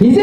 이세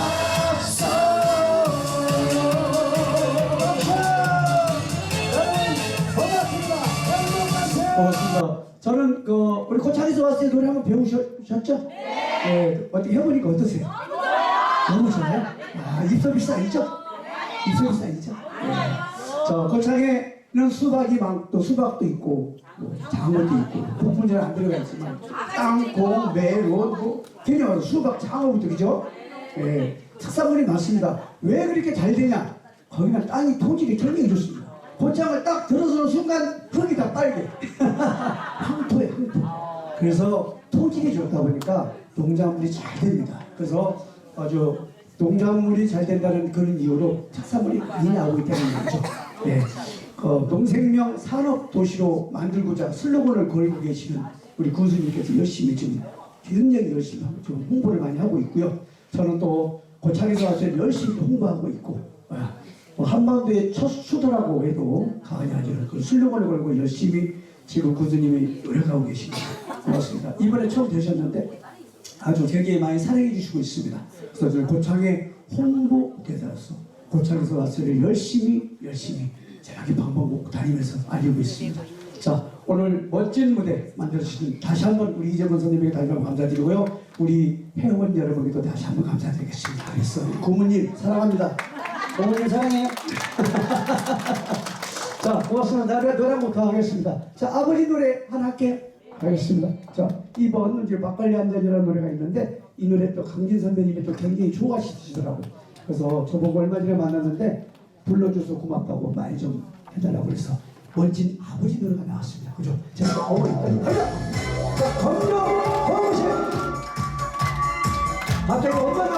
때 노래 한번 배우셨죠? 네. 어떻게 해보니까 어떠세요? 너무 좋아요. 아 입서비스 아니죠? 입서비스 아니죠? 네. 저 고창에는 수박이 많, 또 수박도 있고 뭐 장어도 있고 부분제는 안 들어가 있지만 땅콩, 메론, 뭐 그냥 수박, 장어부터 그죠? 예, 특산물이 많습니다. 왜 그렇게 잘 되냐? 거기는 땅이 토질이 굉장히 좋습니다. 고창을 딱 들어서는 순간 흙이 다 빨개. 그래서 토질이 좋다 보니까 농작물이 잘 됩니다. 그래서 아주 농작물이 잘 된다는 그런 이유로 특산물이 많이 나오기 때문이죠. 예. 어, 농생명 산업 도시로 만들고자 슬로건을 걸고 계시는 우리 군수님께서 열심히 지금 굉장히 열심히 지금 홍보를 많이 하고 있고요. 저는 또 고창에서 와서 열심히 홍보하고 있고 아, 뭐 한반도의 첫 수도라고 해도 과언이 아니라 그 슬로건을 걸고 열심히 지금 군수님이 노력하고 계십니다. 고맙습니다. 이번에 처음 되셨는데 아주 되게 많이 사랑해 주시고 있습니다. 그래서 저는 고창의 홍보 대사로서 고창에서 왔을 열심히 열심히 이 방방곡 다니면서 알리고 있습니다. 자 오늘 멋진 무대 만들어주신 다시 한번 우리 이재문 선생님에게 다시 한번 감사드리고요. 우리 회원 여러분께도 다시 한번 감사드리겠습니다. 그래서 고모님 사랑합니다. 고모님 사랑해요. 자 고맙습니다. 노래 노래 한곡더 하겠습니다. 자 아버지 노래 하나 할게요. 알겠습니다. 자, 2번 이제 막걸리 한 잔이라는 노래가 있는데 이 노래 또 강진 선배님이 또 굉장히 좋아하시더라고요. 그래서 저보고 얼마 전에 만났는데 불러줘서 고맙다고 말 좀 해달라고 그래서 멋진 아버지 노래가 나왔습니다. 그죠? 제가 어머니 자, 검정 검신 갑자기 엄마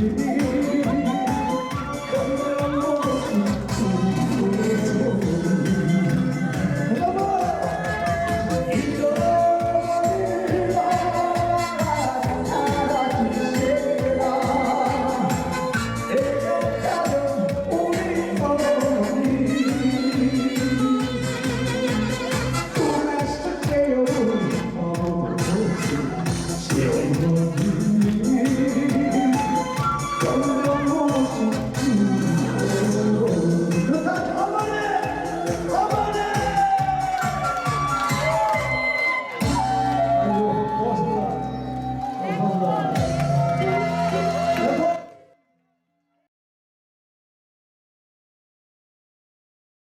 you.